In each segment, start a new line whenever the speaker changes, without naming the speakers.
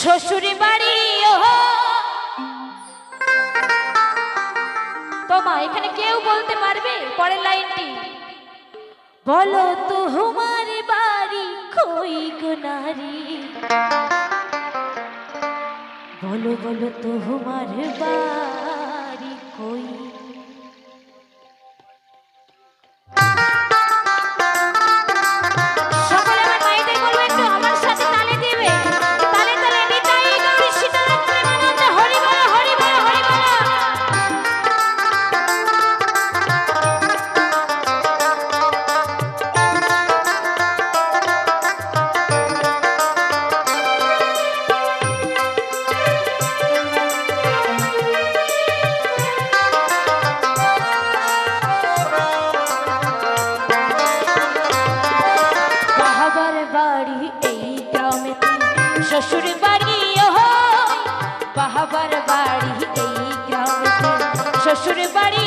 শ্বশুরি বাড়ি তোমা, এখানে কেউ বলতে পারবে? পরের লাইনটি। বলো তোমার বাড়ি কই গুনারি বলো বলো বলো তোমার বাড়ি কই বাড়ি এই গ্রামেতে শ্বশুর বাড়ি বাহাবার বাড়ি এই গ্রামেতে শ্বশুর বাড়ি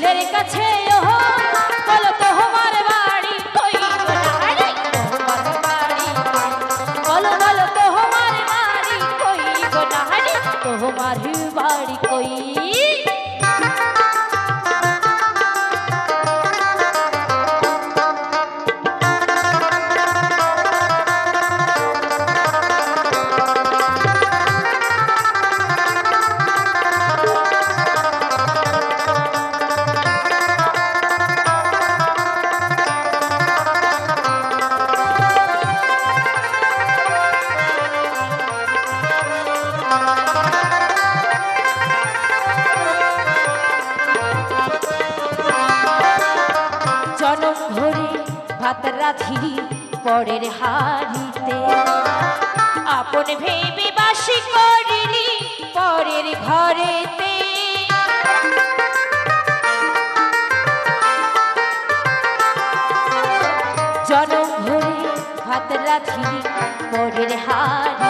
ছেলের কাছে বলো? তোমার বাড়ি কই? বলো বলো তো বাড়ি কই তোমার বাড়ি কই রাধি পরের হাড়িতে আপন ভেবে বাসি করিনি পরের ঘরেতে। জনম ভরে ভাত রাধি পরের হাড়িতে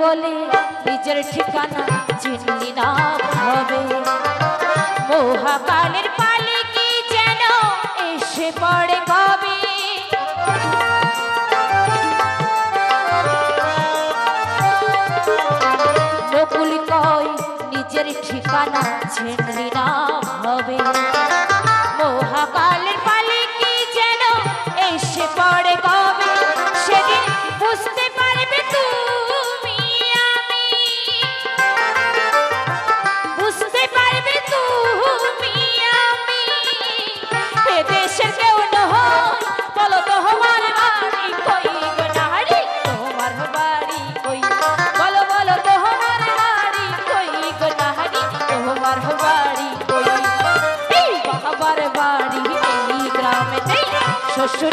বলে, নিজের ঠিকানা চিনলি না হবে মহাকালের পালে কি যেন এসে পড়ে কবে? নকুল কয়, নিজের ঠিকানা চিনলি না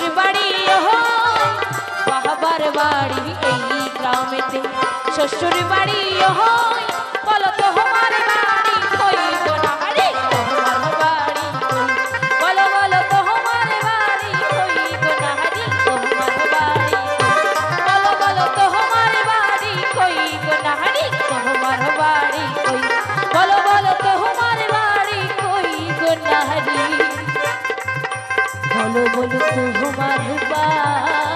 বাবার বাড়ি বাবার বাড়ি এই গ্রামেতে শ্বশুর বাড়ি হয় বলত बोलो तो हमारे